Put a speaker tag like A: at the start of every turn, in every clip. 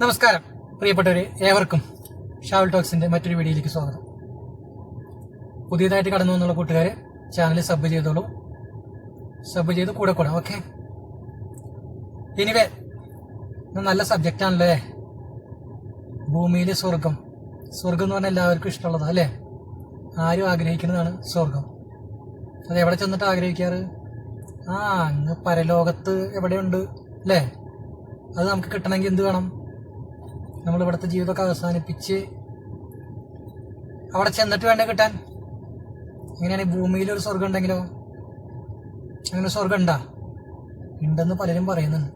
A: നമസ്കാരം പ്രിയപ്പെട്ടവരെ ഏവർക്കും ഷാവൽ ടോക്സിന്റെ മറ്റൊരു വീഡിയോയിലേക്ക് സ്വാഗതം. പുതിയതായിട്ട് കടന്നു വന്നുള്ള കൂട്ടുകാരെ ചാനൽ സബ് ചെയ്തോളൂ. സബ് ചെയ്ത് കൂടെ കൂടെ ഓക്കെ ഇനിവേ നല്ല സബ്ജക്റ്റ് ആണല്ലേ? ഭൂമിയിലെ സ്വർഗം സ്വർഗം എന്ന് പറഞ്ഞാൽ എല്ലാവർക്കും ഇഷ്ടമുള്ളതാണ് അല്ലേ? ആരും ആഗ്രഹിക്കുന്നതാണ് സ്വർഗം അത് എവിടെ ചെന്നിട്ട് ആഗ്രഹിക്കാറ്? ആ അങ്ങ് പരലോകത്ത് എവിടെയുണ്ട് അല്ലേ? അത് നമുക്ക് കിട്ടണമെങ്കിൽ എന്ത് വേണം? നമ്മൾ ഇവിടുത്തെ ജീവിതമൊക്കെ അവസാനിപ്പിച്ച് അവിടെ ചെന്നിട്ട് വേണ്ടേ കിട്ടാൻ? എങ്ങനെയാണ് ഭൂമിയിൽ ഒരു സ്വർഗം ഉണ്ടെങ്കിലോ? അങ്ങനെ സ്വർഗം ഉണ്ടാ? ഉണ്ടെന്ന് പലരും പറയുന്നുണ്ട്.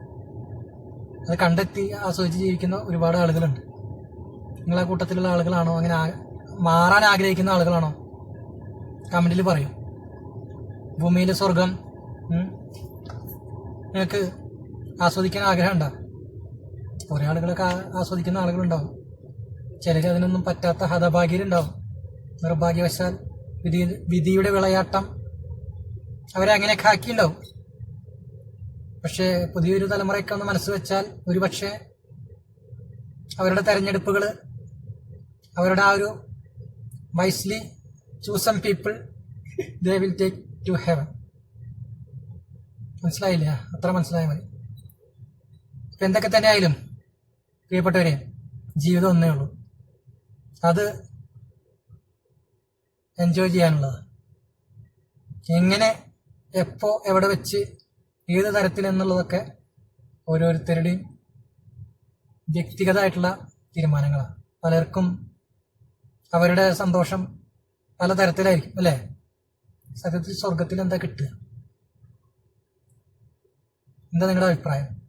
A: അത് കണ്ടെത്തി ആസ്വദിച്ച് ജീവിക്കുന്ന ഒരുപാട് ആളുകളുണ്ട്. നിങ്ങൾ ആ കൂട്ടത്തിലുള്ള ആളുകളാണോ? അങ്ങനെ മാറാൻ ആഗ്രഹിക്കുന്ന ആളുകളാണോ? കമന്റിൽ പറയും. ഭൂമിയിലെ സ്വർഗം നിങ്ങൾക്ക് ആസ്വദിക്കാൻ ആഗ്രഹം ഉണ്ടോ കുറെ ആളുകളൊക്കെ ആസ്വദിക്കുന്ന ആളുകളുണ്ടാവും. ചിലർ അതിനൊന്നും പറ്റാത്ത ഹതഭാഗ്യരുണ്ടാവും. നിർഭാഗ്യവശാൽ വിധി വിധിയുടെ വിളയാട്ടം അവരെ അങ്ങനെയൊക്കെ ആക്കിയിട്ടുണ്ടാവും. പക്ഷേ പുതിയൊരു തലമുറയൊക്കെ ഒന്ന് മനസ്സ് വെച്ചാൽ ഒരുപക്ഷെ അവരുടെ തെരഞ്ഞെടുപ്പുകൾ അവരുടെ ആ ഒരു wisely choose em people they will take to heaven മനസ്സിലായില്ല? അത്ര മനസ്സിലായ മതി. എന്തൊക്കെ തന്നെ ആയാലും പ്രിയപ്പെട്ടവരെ ജീവിതം ഒന്നേ ഉള്ളൂ. അത് എൻജോയ് ചെയ്യാനുള്ളത്. എങ്ങനെ എപ്പോ എവിടെ വെച്ച് ഏത് തരത്തിൽ എന്നുള്ളതൊക്കെ ഓരോരുത്തരുടെയും വ്യക്തിഗതമായിട്ടുള്ള തീരുമാനങ്ങളാണ്. പലർക്കും അവരുടെ സന്തോഷം പല തരത്തിലായിരിക്കും അല്ലേ? സത്യത്തിൽ സ്വർഗത്തിൽ എന്താ കിട്ടുക? എന്താ നിങ്ങളുടെ അഭിപ്രായം?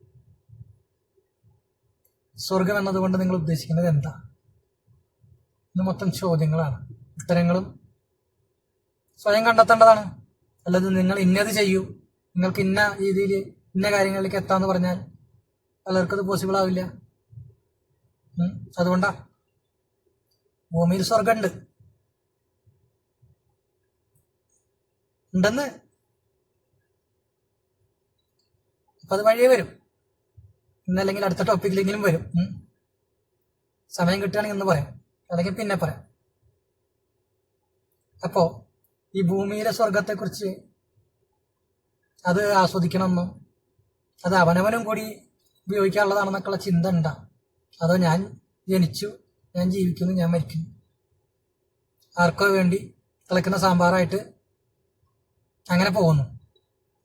A: സ്വർഗം എന്നതുകൊണ്ട് നിങ്ങൾ ഉദ്ദേശിക്കുന്നത് എന്താ? ഇത് മൊത്തം ചോദ്യങ്ങളാണ്. ഉത്തരങ്ങളും സ്വയം കണ്ടെത്തേണ്ടതാണ്. അല്ലാതെ നിങ്ങൾ ഇന്നത് ചെയ്യൂ. നിങ്ങൾക്ക് ഇന്ന രീതിയിൽ ഇന്ന കാര്യങ്ങളിലേക്ക് എത്താന്ന് പറഞ്ഞാൽ പലർക്കും അത് പോസിബിൾ ആവില്ല. അതുകൊണ്ടാ. ഭൂമിയിൽ സ്വർഗമുണ്ട് ഉണ്ടെന്ന്. അപ്പൊ അത് വഴിയേ വരും. ഇന്നല്ലെങ്കിൽ അടുത്ത ടോപ്പിക്കിലെങ്കിലും വരും. സമയം കിട്ടുകയാണെങ്കിൽ ഇന്ന് പറയാം. അല്ലെങ്കിൽ പിന്നെ പറയാം. അപ്പോൾ ഈ ഭൂമിയിലെ സ്വർഗത്തെക്കുറിച്ച് അത് ആസ്വദിക്കണമെന്നും അത് അവനവനും കൂടി ഉപയോഗിക്കാനുള്ളതാണെന്നൊക്കെയുള്ള ചിന്ത ഉണ്ടാ. അതോ ഞാൻ ജനിച്ചു ഞാൻ ജീവിക്കുന്നു ഞാൻ മരിക്കുന്നു. ആർക്കോ വേണ്ടി തിളക്കുന്ന സാമ്പാറായിട്ട് അങ്ങനെ പോകുന്നു.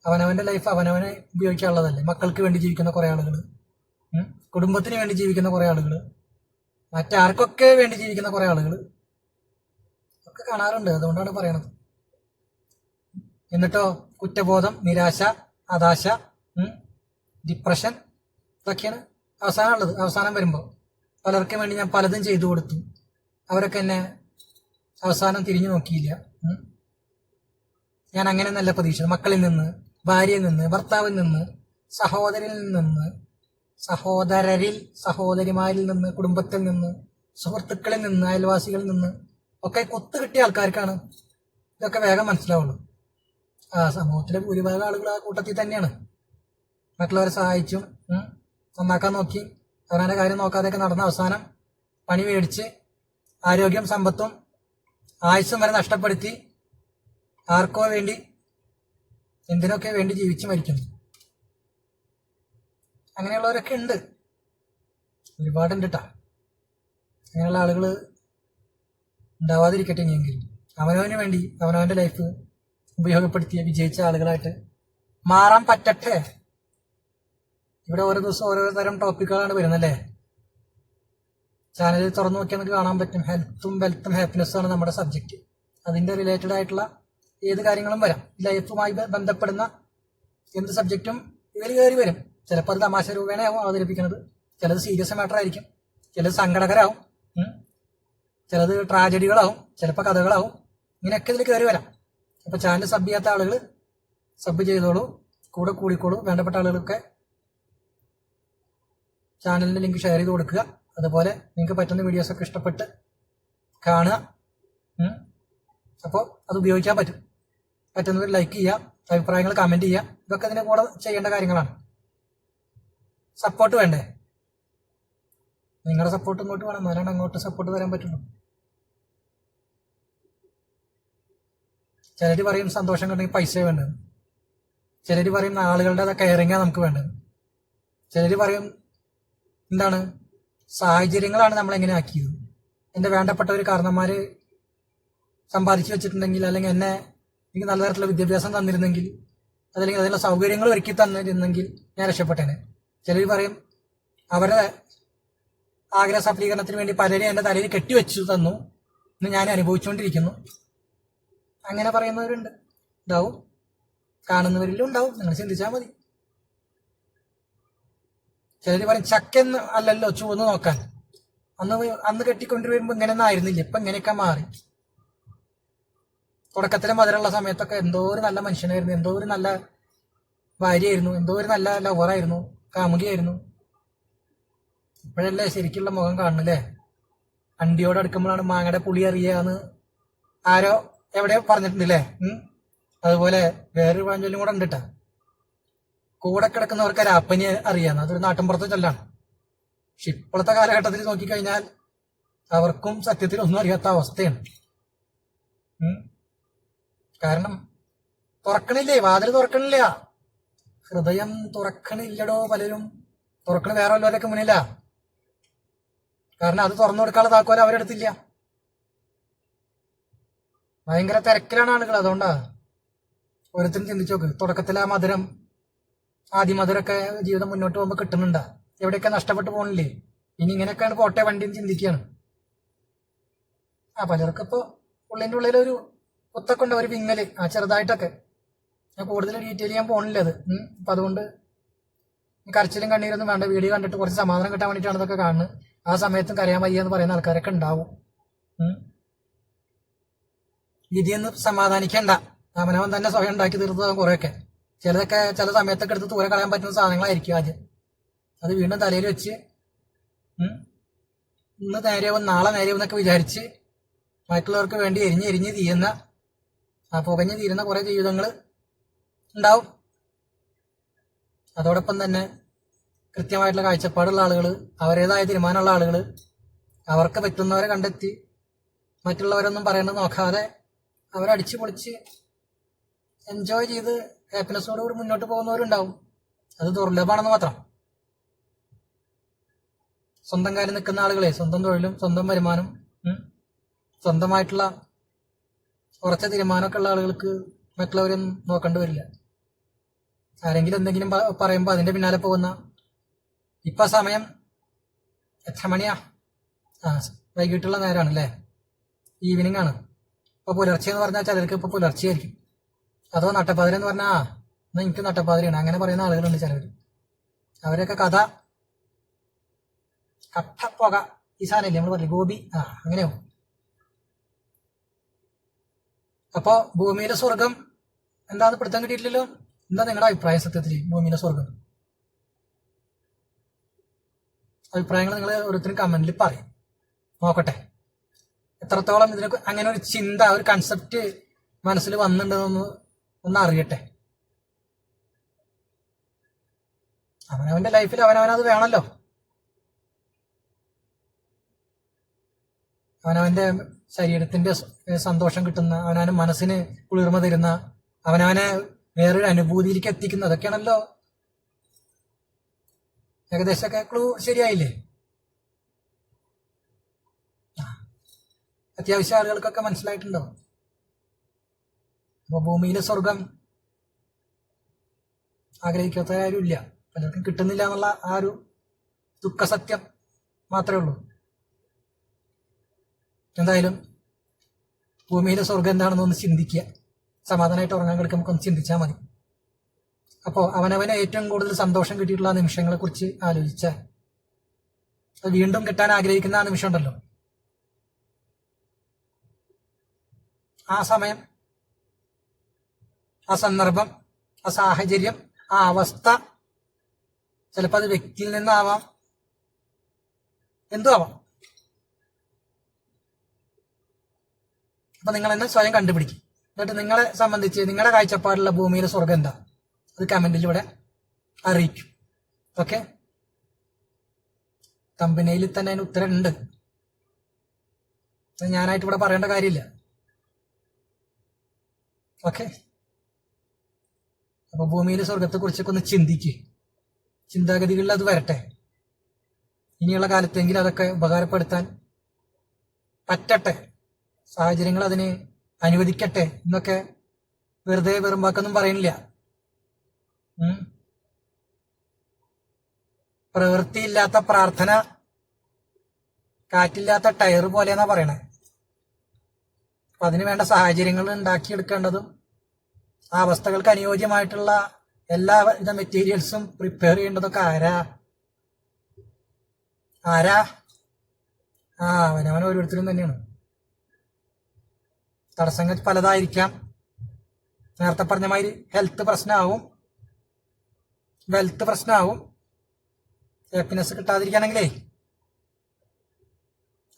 A: അവനവന്റെ ലൈഫ് അവനവനെ ഉപയോഗിക്കാനുള്ളതല്ലേ. മക്കൾക്ക് വേണ്ടി ജീവിക്കുന്ന കുറെ ആളുകൾ കുടുംബത്തിന് വേണ്ടി ജീവിക്കുന്ന കുറെ ആളുകൾ മറ്റാർക്കൊക്കെ വേണ്ടി ജീവിക്കുന്ന കുറെ ആളുകൾ ഒക്കെ കാണാറുണ്ട്. അതുകൊണ്ടാണ് പറയണത്. എന്നിട്ടോ കുറ്റബോധം നിരാശ ഹതാശ ഡിപ്രഷൻ ഇതൊക്കെയാണ് അവസാനം ഉള്ളത് അവസാനം വരുമ്പോൾ പലർക്കും വേണ്ടി ഞാൻ പലതും ചെയ്തു കൊടുത്തു. അവരൊക്കെ എന്നെ അവസാനം തിരിഞ്ഞു നോക്കിയില്ല. ഞാൻ അങ്ങനെ നല്ല പ്രതീക്ഷ മക്കളിൽ നിന്ന് ഭാര്യയിൽ നിന്ന് ഭർത്താവിൽ നിന്ന് സഹോദരിൽ നിന്ന് സഹോദരരിൽ സഹോദരിമാരിൽ നിന്ന് കുടുംബത്തിൽ നിന്ന് സുഹൃത്തുക്കളിൽ നിന്ന് അയൽവാസികളിൽ നിന്ന് ഒക്കെ കൊത്തു കിട്ടിയ ആൾക്കാർക്കാണ് ഇതൊക്കെ വേഗം മനസ്സിലാവുള്ളൂ. ആ സമൂഹത്തിലെ ഭൂരിഭാഗം ആളുകൾ ആ കൂട്ടത്തിൽ തന്നെയാണ്. മറ്റുള്ളവരെ സഹായിച്ചും നന്നാക്കാൻ നോക്കി അവരുടെ കാര്യം നോക്കാതെയൊക്കെ നടന്ന അവസാനം പണി മേടിച്ച് ആരോഗ്യം സമ്പത്തും ആയുസ്സും വരെ നഷ്ടപ്പെടുത്തി ആർക്കോ വേണ്ടി എന്തിനൊക്കെ വേണ്ടി ജീവിച്ചു മരിക്കുന്നു. അങ്ങനെയുള്ളവരൊക്കെ ഉണ്ട്. ഒരുപാടുണ്ട് കേട്ടാ അങ്ങനെയുള്ള ആളുകൾ ഉണ്ടാവാതിരിക്കട്ടെ ഇനിയെങ്കിലും. അവനവന് വേണ്ടി അവനവന്റെ ലൈഫ് ഉപയോഗപ്പെടുത്തിയ വിജയിച്ച ആളുകളായിട്ട് മാറാൻ പറ്റട്ടെ. ഇവിടെ ഓരോ ദിവസം ഓരോ തരം ടോപ്പിക്കുകളാണ് വരുന്നല്ലേ? ചാനൽ തുറന്നു നോക്കിയാൽ നമുക്ക് കാണാൻ പറ്റും. ഹെൽത്തും വെൽത്തും ഹാപ്പിനെസ്സും ആണ് നമ്മുടെ സബ്ജക്റ്റ് അതിന്റെ റിലേറ്റഡ് ആയിട്ടുള്ള ഏത് കാര്യങ്ങളും വരാം. ലൈഫുമായി ബന്ധപ്പെടുന്ന എന്ത് സബ്ജക്റ്റും ഇതിൽ കയറി വരും. ചിലപ്പോൾ അത് തമാശ രൂപേണയാവും അവതരിപ്പിക്കുന്നത്. ചിലത് സീരിയസ് മാറ്റർ ആയിരിക്കും. ചിലത് സങ്കടകരാവും. ചിലത് ട്രാജഡികളാവും ചിലപ്പോൾ കഥകളാവും. ഇങ്ങനെയൊക്കെ ഇതിൽ കയറി വരാം. അപ്പോൾ ചാനൽ സബ് ചെയ്യാത്ത ആളുകൾ സബ് ചെയ്തോളൂ. കൂടെ കൂടിക്കോളൂ. വേണ്ടപ്പെട്ട ആളുകളൊക്കെ ചാനലിന്റെ ലിങ്ക് ഷെയർ ചെയ്ത് കൊടുക്കുക. അതുപോലെ നിങ്ങൾക്ക് പറ്റുന്ന വീഡിയോസ് ഒക്കെ ഇഷ്ടപ്പെട്ട് കാണുക. അപ്പോൾ അത് ഉപയോഗിക്കാൻ പറ്റും. പറ്റുന്നവർ ലൈക്ക് ചെയ്യുക അഭിപ്രായങ്ങൾ കമന്റ് ചെയ്യുക. ഇതൊക്കെ ഇതിന്റെ കൂടെ ചെയ്യേണ്ട കാര്യങ്ങളാണ്. സപ്പോർട്ട് വേണ്ടേ? നിങ്ങളുടെ സപ്പോർട്ട് ഇങ്ങോട്ട് വേണം. എന്നാലാണ് അങ്ങോട്ട് സപ്പോർട്ട് തരാൻ പറ്റുള്ളൂ. ചിലർ പറയും സന്തോഷം കണ്ടെങ്കിൽ പൈസ വേണ്ടത്. ചിലർ പറയും ആളുകളുടെ കെയറിങ്ങാണ് നമുക്ക് വേണ്ടത്. ചിലർ പറയും എന്താണ്? സാഹചര്യങ്ങളാണ് നമ്മളെങ്ങനെ ആക്കിയത്. എന്റെ വേണ്ടപ്പെട്ട ഒരു കാരണന്മാര് സമ്പാദിച്ചു വെച്ചിട്ടുണ്ടെങ്കിൽ അല്ലെങ്കിൽ എന്നെ എനിക്ക് നല്ല തരത്തിലുള്ള വിദ്യാഭ്യാസം തന്നിരുന്നെങ്കിൽ അതല്ലെങ്കിൽ അതിനുള്ള സൗകര്യങ്ങൾ ഒരുക്കി തന്നിരുന്നെങ്കിൽ ഞാൻ രക്ഷപ്പെട്ടേനെ. ചിലർ പറയും അവരുടെ ആഗ്രഹ സഫലീകരണത്തിന് വേണ്ടി പലരെയും എന്റെ തലയിൽ കെട്ടിവെച്ചു തന്നു എന്ന് ഞാൻ അനുഭവിച്ചുകൊണ്ടിരിക്കുന്നു. അങ്ങനെ പറയുന്നവരുണ്ട്. ഉണ്ടാവും കാണുന്നവരിലും ഉണ്ടാവും. നിങ്ങൾ ചിന്തിച്ചാൽ മതി. ചിലർ പറയും ചക്കെന്ന് അല്ലല്ലോ ചുവന്ന് നോക്കാൻ. അന്ന് അന്ന് കെട്ടിക്കൊണ്ടു വരുമ്പോൾ ഇങ്ങനെയൊന്നും ആയിരുന്നില്ല. ഇപ്പൊ ഇങ്ങനെയൊക്കെ മാറി. തുടക്കത്തിലെ മധുരമുള്ള സമയത്തൊക്കെ എന്തോ ഒരു നല്ല മനുഷ്യനായിരുന്നു. എന്തോ ഒരു നല്ല ഭാര്യയായിരുന്നു. എന്തോ ഒരു നല്ല ലവറായിരുന്നു കാമുകിയായിരുന്നു. ഇപ്പോഴല്ലേ ശരിക്കുള്ള മുഖം കാണുന്നില്ലേ? അണ്ടിയോട് അടുക്കുമ്പോഴാണ് മാങ്ങയുടെ പുളി അറിയാന്ന് ആരോ എവിടെയോ പറഞ്ഞിട്ടുണ്ടല്ലേ? അതുപോലെ വേറൊരു പഴഞ്ചൊല്ലും കൂടെ ഉണ്ട്. കൂടെ കിടക്കുന്നവർക്ക് രാപ്പനി അറിയാന്ന്. അതൊരു നാട്ടിൻപുറത്തെ ചൊല്ലാണ്. പക്ഷെ ഇപ്പോഴത്തെ കാലഘട്ടത്തിൽ നോക്കിക്കഴിഞ്ഞാൽ അവർക്കും സത്യത്തിൽ ഒന്നും അറിയാത്ത അവസ്ഥയാണ്. കാരണം തുറക്കണില്ലേ? വാതിൽ തുറക്കണില്ല. ഹൃദയം തുറക്കണില്ലടോ പലരും. തുറക്കണ വേറെ വല്ലവരൊക്കെ മുന്നില്ല കാരണം അത് തുറന്നു കൊടുക്കാനുള്ള താക്കോൽ അവരെടുത്തില്ല. ഭയങ്കര തിരക്കിലാണ് ആളുകൾ അതുകൊണ്ടാ. ഓരോരുത്തരും ചിന്തിച്ചു നോക്ക്. തുടക്കത്തിലെ ആ മധുരം. ആദ്യ മധുരമൊക്കെ ജീവിതം മുന്നോട്ട് പോകുമ്പോൾ കിട്ടുന്നുണ്ടാ. എവിടെയൊക്കെ നഷ്ടപ്പെട്ടു പോകണില്ലേ ഇനി ഇങ്ങനെയൊക്കെയാണ് പോട്ടെ വണ്ടിയും ചിന്തിക്കുകയാണ് ആ പലർക്കിപ്പോൾ ഉള്ളിന്റെ ഉള്ളിലൊരു ഒത്തക്കൊണ്ട് ഒരു വിങ്ങൽ ആ ചെറുതായിട്ടൊക്കെ. ഞാൻ കൂടുതൽ ഡീറ്റെയിൽ ചെയ്യാൻ പോകണില്ല അത്. അപ്പം അതുകൊണ്ട് കരച്ചിലും കണ്ണീരൊന്നും വേണ്ട. വീഡിയോ കണ്ടിട്ട് കുറച്ച് സമാധാനം കിട്ടാൻ വേണ്ടിയിട്ടാണ് ഇതൊക്കെ കാണുന്നത്. ആ സമയത്തും കരയാൻ വയ്യ എന്ന് പറയുന്ന ആൾക്കാരൊക്കെ ഉണ്ടാവും. ഇതിയൊന്നും സമാധാനിക്കണ്ട. അവനവൻ തന്നെ സ്വയം ഉണ്ടാക്കി തീർത്തതാകും കുറെയൊക്കെ. ചിലതൊക്കെ ചില സമയത്തൊക്കെ എടുത്ത് ദൂരെ കളയാൻ പറ്റുന്ന സാധനങ്ങളായിരിക്കും ആദ്യം. അത് വീണ്ടും തലയിൽ വെച്ച് ഇന്ന് നേരെയാവും നാളെ നേരെയാവും എന്നൊക്കെ വിചാരിച്ച് മറ്റുള്ളവർക്ക് വേണ്ടി എരിഞ്ഞ് എരിഞ്ഞ് തീയുന്ന ആ പുകഞ്ഞ് തീരുന്ന കുറേ ജീവിതങ്ങൾ ഉണ്ടാവും. അതോടൊപ്പം തന്നെ കൃത്യമായിട്ടുള്ള കാഴ്ചപ്പാടുള്ള ആളുകൾ അവരുടേതായ തീരുമാനമുള്ള ആളുകൾ അവർക്ക് പറ്റുന്നവരെ കണ്ടെത്തി മറ്റുള്ളവരൊന്നും പറയണത് നോക്കാതെ അവരടിച്ച് പൊളിച്ച് എൻജോയ് ചെയ്ത് ഹാപ്പിനെസ്സോടുകൂടി മുന്നോട്ട് പോകുന്നവരുണ്ടാവും. അത് ദുർലഭമാണെന്ന് മാത്രം. സ്വന്തം കാര്യം നിൽക്കുന്ന ആളുകളെ സ്വന്തം തൊഴിലും സ്വന്തം വരുമാനം സ്വന്തമായിട്ടുള്ള ഉറച്ച തീരുമാനമൊക്കെ ഉള്ള ആളുകൾക്ക് മറ്റുള്ളവരൊന്നും നോക്കേണ്ടി വരില്ല. ആരെങ്കിലും എന്തെങ്കിലും പറയുമ്പോൾ അതിന്റെ പിന്നാലെ പോകുന്ന ഇപ്പൊ സമയം എത്ര മണിയാ? ആ വൈകിട്ടുള്ള നേരമാണ് അല്ലേ ഈവനിങ് ആണ്. ഇപ്പൊ പുലർച്ചെ എന്ന് പറഞ്ഞാൽ ചിലർക്ക് ഇപ്പൊ പുലർച്ചയായിരിക്കും. അതോ നട്ടപ്പാതിര എന്ന് പറഞ്ഞാൽ ആ എന്നാ എനിക്ക് നട്ടപ്പാതിരയാണ്. അങ്ങനെ പറയുന്ന ആളുകളുണ്ട് ചിലവർ അവരൊക്കെ കഥ കട്ടപ്പുക ഈ സാധനമില്ലേ നമ്മൾ പറയും ഗോപി ആ അങ്ങനെയോ അപ്പോ ഭൂമിയിലെ സ്വർഗം എന്താന്ന് പിടുത്തം കിട്ടിയിട്ടില്ലല്ലോ? എന്താ നിങ്ങളുടെ അഭിപ്രായ സത്യത്തിൽ ഭൂമിയിലെ സ്വർഗം അഭിപ്രായങ്ങൾ നിങ്ങൾ ഓരോരുത്തരും കമന്റിൽ പറയും. നോക്കട്ടെ. എത്രത്തോളം ഇതിനെ അങ്ങനെ ഒരു ചിന്ത ഒരു കൺസെപ്റ്റ് മനസ്സിൽ വന്നിട്ടുണ്ടെന്ന് ഒന്ന് അറിയട്ടെ. അവനവന്റെ ലൈഫിൽ അവനവനത് വേണല്ലോ. അവനവന്റെ ശരീരത്തിന്റെ സന്തോഷം കിട്ടുന്ന അവനവന് മനസ്സിന് കുളിർമ തരുന്ന അവനവനെ വേറൊരു അനുഭൂതിയിലേക്ക് എത്തിക്കുന്നത് അതൊക്കെയാണല്ലോ. ഏകദേശമൊക്കെ ക്ലൂ ശരിയായില്ലേ. അത്യാവശ്യം ആളുകൾക്കൊക്കെ മനസ്സിലായിട്ടുണ്ടോ? അപ്പൊ ഭൂമിയിലെ സ്വർഗം ആഗ്രഹിക്കാത്തവരാരും ഇല്ല പലർക്കും കിട്ടുന്നില്ല എന്നുള്ള ആ ഒരു ദുഃഖസത്യം മാത്രമേ ഉള്ളൂ. എന്തായാലും ഭൂമിയിലെ സ്വർഗം എന്താണെന്ന് ഒന്ന് ചിന്തിക്കുക. സമാധാനമായിട്ട് ഉറങ്ങാൻ കിടക്കും നമുക്കൊന്ന് ചിന്തിച്ചാൽ മതി. അപ്പോൾ അവനവന് ഏറ്റവും കൂടുതൽ സന്തോഷം കിട്ടിയിട്ടുള്ള നിമിഷങ്ങളെ കുറിച്ച് ആലോചിച്ചാൽ അത് വീണ്ടും കിട്ടാൻ ആഗ്രഹിക്കുന്ന ആ നിമിഷം ഉണ്ടല്ലോ. ആ സമയം ആ സന്ദർഭം ആ സാഹചര്യം ആ അവസ്ഥ ചിലപ്പോൾ അത് വ്യക്തിയിൽ നിന്നാവാം എന്തും ആവാം. അപ്പൊ നിങ്ങൾ തന്നെ സ്വയം കണ്ടുപിടിക്കും. എന്നിട്ട് നിങ്ങളെ സംബന്ധിച്ച് നിങ്ങളുടെ കാഴ്ചപ്പാടുള്ള ഭൂമിയിലെ സ്വർഗം എന്താ? അത് കമന്റിൽ അറിയിക്കും. ഓക്കെ തമ്പനയിൽ തന്നെ അതിന് ഉത്തരം ഉണ്ട് ഞാനായിട്ട് ഇവിടെ പറയേണ്ട കാര്യമില്ല. ഓക്കെ അപ്പൊ ഭൂമിയിലെ സ്വർഗത്തെ കുറിച്ചൊക്കെ ഒന്ന് ചിന്തിക്ക്. ചിന്താഗതികളിൽ അത് വരട്ടെ. ഇനിയുള്ള കാലത്തെങ്കിലും അതൊക്കെ ഉപകാരപ്പെടുത്താൻ പറ്റട്ടെ. സാഹചര്യങ്ങൾ അതിന് അനുവദിക്കട്ടെ എന്നൊക്കെ വെറുതെ വെറും വാക്കൊന്നും പറയുന്നില്ല. പ്രവൃത്തിയില്ലാത്ത പ്രാർത്ഥന കാറ്റില്ലാത്ത ടയർ പോലെയെന്നാ പറയണേ. അപ്പൊ അതിന് വേണ്ട സാഹചര്യങ്ങൾ ഉണ്ടാക്കിയെടുക്കേണ്ടതും ആ അവസ്ഥകൾക്ക് അനുയോജ്യമായിട്ടുള്ള എല്ലാവിധ മെറ്റീരിയൽസും പ്രിപ്പയർ ചെയ്യേണ്ടതൊക്കെ ആരാ? ആരാ? ആ അവനവൻ ഓരോരുത്തരും തന്നെയാണ്. തടസ്സങ്ങൾ പലതായിരിക്കാം. നേരത്തെ പറഞ്ഞ മാതിരി ഹെൽത്ത് പ്രശ്നമാവും വെൽത്ത് പ്രശ്നമാവും ഹാപ്പിനെസ് കിട്ടാതിരിക്കുകയാണെങ്കിലേ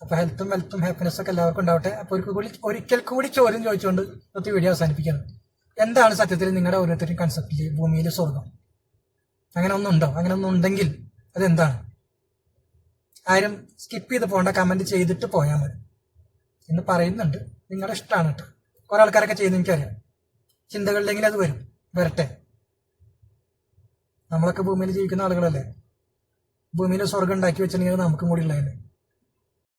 A: അപ്പൊ ഹെൽത്തും വെൽത്തും ഹാപ്പിനെസ് ഒക്കെ എല്ലാവർക്കും ഉണ്ടാവട്ടെ. അപ്പൊ കൂടി ഒരിക്കൽ കൂടി ചോദ്യം ചോദിച്ചുകൊണ്ട് ഇന്നത്തെ വീഡിയോ അവസാനിപ്പിക്കുന്നത് എന്താണ് സത്യത്തിൽ നിങ്ങളുടെ ഓരോരുത്തരും കൺസെപ്റ്റിൽ ഭൂമിയിൽ സ്വർഗം അങ്ങനെ ഒന്നുണ്ടോ അങ്ങനെ ഒന്നും ഉണ്ടെങ്കിൽ അതെന്താണ്? ആരും സ്കിപ്പ് ചെയ്ത് പോകേണ്ട കമന്റ് ചെയ്തിട്ട് പോയാൽ മതി. എന്ന് പറയുന്നുണ്ട്. നിങ്ങളുടെ ഇഷ്ടമാണ് കേട്ടോ കുറെ ആൾക്കാരൊക്കെ ചെയ്യുന്ന എനിക്കറിയാം. ചിന്തകളിലെങ്കിൽ അത് വരും. വരട്ടെ. നമ്മളൊക്കെ ഭൂമിയിൽ ജീവിക്കുന്ന ആളുകളല്ലേ? ഭൂമിയിൽ സ്വർഗം ഉണ്ടാക്കി വെച്ചിട്ടുണ്ടെങ്കിൽ നമുക്കും കൂടി ഉള്ളതല്ലേ?